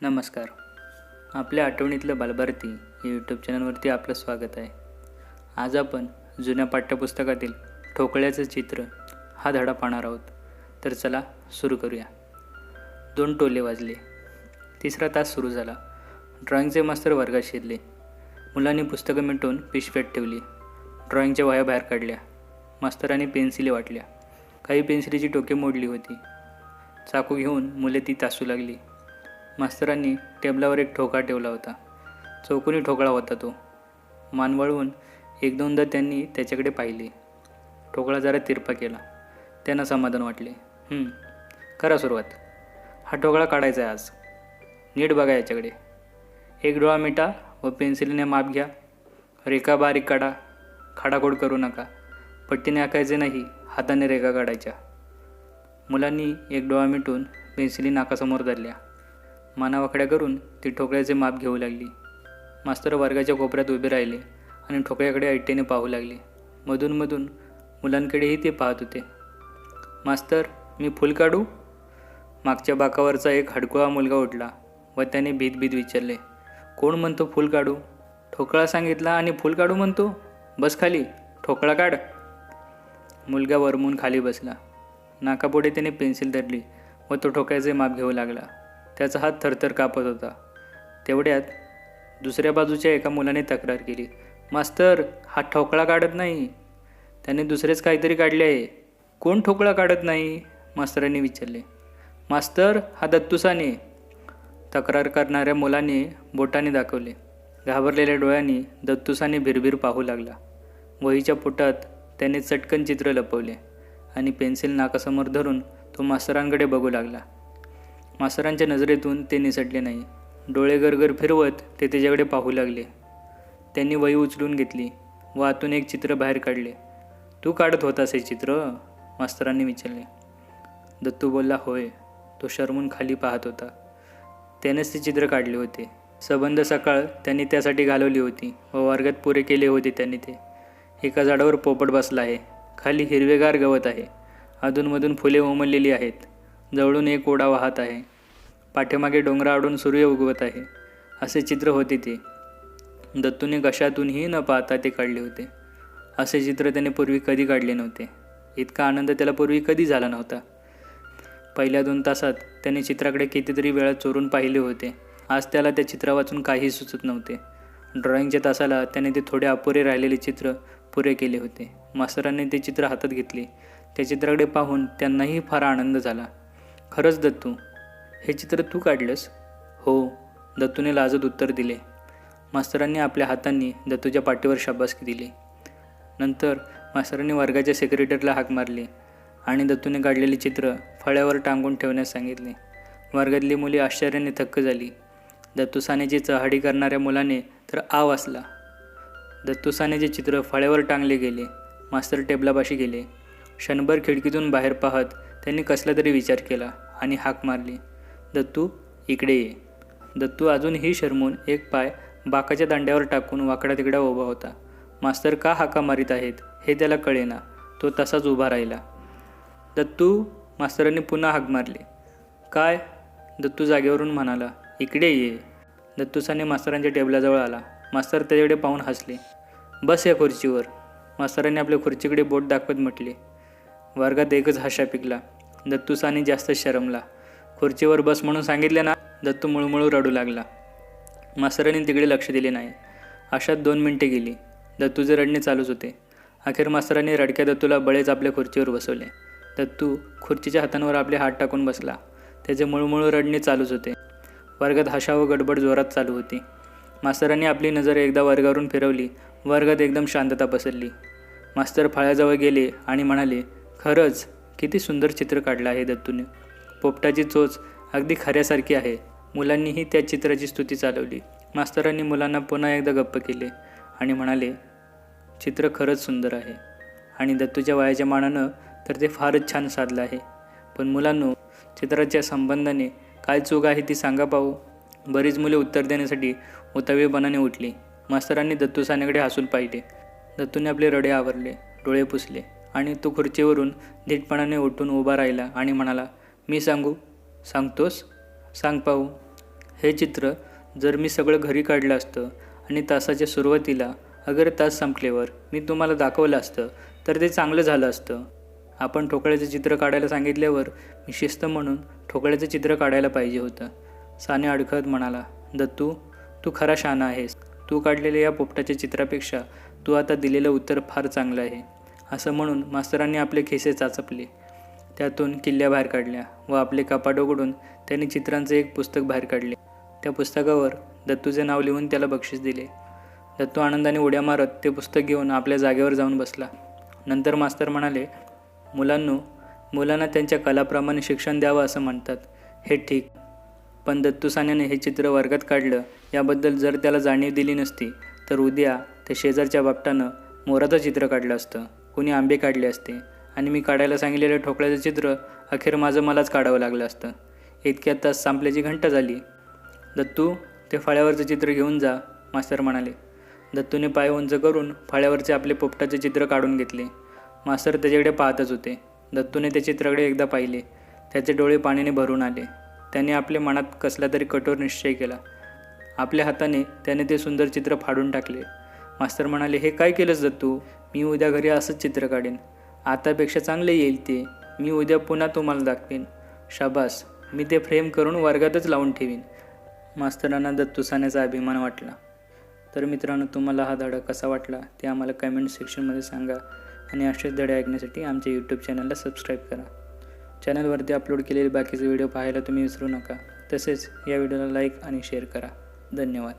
नमस्कार. आपल्या आठवणीतलं बालभारती या यूट्यूब चॅनलवरती आपलं स्वागत आहे. आज आपण जुन्या पाठ्यपुस्तकातील ठोकळ्याचं चित्र हा धडा पाहणार आहोत. तर चला सुरू करूया. दोन टोले वाजले. तिसरा तास सुरू झाला. ड्रॉइंगचे मास्तर वर्गात शिरले. मुलांनी पुस्तकं मिटवून पिशव्यात ठेवली. ड्रॉइंगच्या वाया बाहेर काढल्या. मास्तरांनी पेन्सिली वाटल्या. काही पेन्सिलीची टोके मोडली होती. चाकू घेऊन मुले ती तासू लागली. मास्तरांनी टेबलावर एक ठोका ठेवला होता. चौकोनी ठोकळा होता तो. मान वळवून एक दोनदा त्यांनी त्याच्याकडे पाहिले. ठोकळा जरा तिरपा केला. त्यांना समाधान वाटले. करा सुरुवात. हा ठोकळा काढायचा आहे आज. नीट बघा याच्याकडे. एक डोळा मिटा व पेन्सिलीने माप घ्या. रेखा बारीक काढा. खाडाखोड करू नका. पट्टीने आकायचे नाही हाताने रेखा काढायच्या. मुलांनी एक डोळा मिटून पेन्सिली नाकासमोर धरल्या. मानावाकड्या करून ती ठोकळ्याचे माप घेऊ लागली. मास्तर वर्गाच्या कोपऱ्यात उभे राहिले आणि ठोकळ्याकडे ऐटीने पाहू लागले. मधूनमधून मुलांकडेही ते पाहत होते. मास्तर मी फुल काढू? मागच्या बाकावरचा एक हडकुळा मुलगा उठला व त्याने भीत भीत विचारले कोण म्हणतो फुल काढू? ठोकळा सांगितला आणि फुल काढू म्हणतो? बस खाली ठोकळा काढ. मुलगा वरमून खाली बसला. नाकापुढे त्याने पेन्सिल धरली व तो ठोक्याचे माप घेऊ लागला. त्याचा हात थरथर कापत होता. तेवढ्यात दुसऱ्या बाजूच्या एका मुलाने तक्रार केली. मास्तर हा ठोकळा काढत नाही. त्याने दुसरेच काहीतरी काढले आहे. कोण ठोकळा काढत नाही? मास्तरांनी विचारले. मास्तर हा दत्तुसाने. तक्रार करणाऱ्या मुलाने बोटाने दाखवले. घाबरलेल्या डोळ्यांनी दत्तुसाने भिरभिर पाहू लागला. वहीच्या पोटात त्याने चटकन चित्र लपवले आणि पेन्सिल नाकासमोर धरून तो मास्तरांकडे बघू लागला. मास्तरांच्या नजरेतून ते निसटले नाही. डोळे गरगर फिरवत ते त्याच्याकडे पाहू लागले. त्यांनी वही उचलून घेतली व आतून एक चित्र बाहेर काढले. तू काढत होतास हे चित्र? मास्तरांनी विचारले. दत्तू बोलला होय. तो शर्मून खाली पाहत होता. त्यानेच ते चित्र काढले होते. सबंध सकाळ त्यांनी त्यासाठी घालवली होती व वर्गात पुरे केले होते त्यांनी ते. एका झाडावर पोपट बसला आहे. खाली हिरवेगार गवत आहे. अधूनमधून फुले उमललेली आहेत. जवळून एक ओढा वाहत आहे. पाठीमागे डोंगराआडून सूर्य उगवत आहे. असे चित्र होते ते. दत्तूने कशातूनही न पाहता ते काढले होते. असे चित्र त्याने पूर्वी कधी काढले नव्हते. इतका आनंद त्याला पूर्वी कधी झाला नव्हता. पहिल्या दोन तासात त्याने चित्राकडे कितीतरी वेळा चोरून पाहिले होते. आज त्याला त्या चित्रा वाचून काही सुचत नव्हते. ड्रॉइंगच्या तासाला त्याने ते थोडे अपुरे राहिलेले चित्र पुरे केले होते. मास्तरांनी ते चित्र हातात घेतले. त्या चित्राकडे पाहून त्यांनाही फार आनंद झाला. खरंच दत्तू हे चित्र तू काढलंस? हो दत्तूने लाजत उत्तर दिले. मास्तरांनी आपल्या हातांनी दत्तूच्या पाठीवर शाबासकी दिली. नंतर मास्तरांनी वर्गाच्या सेक्रेटरीला हाक मारली आणि दत्तूने काढलेले चित्र फळ्यावर टांगून ठेवण्यास सांगितले. वर्गातली मुली आश्चर्याने थक्क झाली. दत्तू सानेची चहाडी करणाऱ्या मुलाने तर आ असला दत्तू सानेचे चित्र फळ्यावर टांगले गेले. मास्तर टेबलापाशी गेले. क्षणभर खिडकीतून बाहेर पाहत त्यांनी कसला तरी विचार केला. आणि हाक मारली. दत्तू इकडे ये. दत्तू अजूनही शरमून एक पाय बाकाच्या दांड्यावर टाकून वाकडा तिकडा उभा होता. मास्तर का हाका मारीत आहेत हे त्याला कळेना. तो तसाच उभा राहिला. दत्तू मास्तरांनी पुन्हा हाक मारली. काय? दत्तू जागेवरून म्हणाला इकडे ये. दत्तूसाने मास्तरांच्या टेबलाजवळ आला. मास्तर त्याच्याकडे पाहून हसले. बस या खुर्चीवर. मास्तरांनी आपल्या खुर्चीकडे बोट दाखवत म्हटले. वर्गात एकच हाशा पिकला. दत्तू साने जास्त शरमला. खुर्चीवर बस म्हणून सांगितले ना दत्तू मुळमुळू रडू लागला. मास्तरांनी तिकडे लक्ष दिले नाही. अशात दोन मिनिटे गेली. दत्तूचे रडणे चालूच होते. अखेर मास्तरांनी रडक्या दत्तूला बळेच आपल्या खुर्चीवर बसवले. दत्तू खुर्चीच्या हातांवर आपले हात टाकून बसला. त्याचे मुळमुळू रडणे चालूच होते. वर्गात हशा व गडबड जोरात चालू होती. मास्तरांनी आपली नजर एकदा वर्गावरून फिरवली. वर्गात एकदम शांतता पसरली. मास्तर फाळ्याजवळ गेले आणि म्हणाले खरंच किती सुंदर चित्र काढलं आहे दत्तूने. पोपटाची चोच अगदी खऱ्यासारखी आहे. मुलांनीही त्या चित्राची स्तुती चालवली. मास्तरांनी मुलांना पुन्हा एकदा गप्प केले आणि म्हणाले चित्र खरंच सुंदर आहे. आणि दत्तूच्या वयाच्या मानानं तर ते फारच छान साधलं आहे. पण मुलांनो चित्राच्या संबंधाने काय चूक आहे ती सांगा पाहू. बरीच मुले उत्तर देण्यासाठी उतावीपणाने उठली. मास्तरांनी दत्तू सानेकडे हसून पाहिले. दत्तूने आपले रडे आवरले डोळे पुसले. आणि तो खुर्चीवरून धीटपणाने उठून उभा राहिला आणि म्हणाला मी सांगू? सांगतोस? सांग पाहू. हे चित्र जर मी सगळं घरी काढलं असतं आणि तासाच्या सुरुवातीला अगर तास संपल्यावर मी तुम्हाला दाखवलं असतं तर ते चांगलं झालं असतं. आपण ठोकळ्याचं चित्र काढायला सांगितल्यावर मी शिस्त म्हणून ठोकळ्याचं चित्र काढायला पाहिजे होतं. साने अडखळत म्हणाला दत्तू तू खरा शहाणा आहेस. तू काढलेल्या या पोपटाच्या चित्रापेक्षा तू आता दिलेलं उत्तर फार चांगलं आहे. असं म्हणून मास्तरांनी आपले खिसे चाचपले. त्यातून किल्ल्या बाहेर काढल्या व आपले कपाट उघडून त्यांनी चित्रांचे एक पुस्तक बाहेर काढले. त्या पुस्तकावर दत्तूचे नाव लिहून त्याला बक्षीस दिले. दत्तू आनंदाने उड्या मारत ते पुस्तक घेऊन आपल्या जागेवर जाऊन बसला. नंतर मास्तर म्हणाले मुलांनो मुलांना त्यांच्या कलाप्रमाणे शिक्षण द्यावं असं म्हणतात. हे ठीक. पण दत्तू सान्याने हे चित्र वर्गात काढलं. याबद्दल जर त्याला जाणीव दिली नसती तर उद्या ते शेजारच्या बापटानं मोराचं चित्र काढलं असतं. कुणी आंबे काढले असते आणि मी काढायला सांगितलेलं ठोकळ्याचं चित्र अखेर माझं मलाच काढावं लागलं असतं. इतक्यात तास संपल्याची घंटा झाली. दत्तू ते फळ्यावरचं चित्र घेऊन जा मास्तर म्हणाले. दत्तूने पाय उंच करून फळ्यावरचे आपले पोपटाचे चित्र काढून घेतले. मास्तर त्याच्याकडे पाहतच होते. दत्तूने त्या चित्राकडे एकदा पाहिले. त्याचे डोळे पाण्याने भरून आले. त्याने आपल्या मनात कसला तरी कठोर निश्चय केला. आपल्या हाताने त्याने ते सुंदर चित्र फाडून टाकले. मास्तर म्हणाले हे काय केलंस दत्तू? मी उद्या घरी असंच चित्र काढेन. आतापेक्षा चांगले येईल ते. मी उद्या पुन्हा तुम्हाला दाखवेन. शाबास. मी ते फ्रेम करून वर्गातच लावून ठेवीन. मास्तरांना दत्तुसाण्याचा अभिमान वाटला. तर मित्रांनो तुम्हाला हा धडा कसा वाटला ते आम्हाला कमेंट सेक्शनमध्ये सांगा आणि असेच धडे ऐकण्यासाठी आमच्या यूट्यूब चॅनलला सबस्क्राईब करा. चॅनलवरती अपलोड केलेले बाकीचे व्हिडिओ पाहायला तुम्ही विसरू नका. तसेच या व्हिडिओला लाईक आणि शेअर करा. धन्यवाद.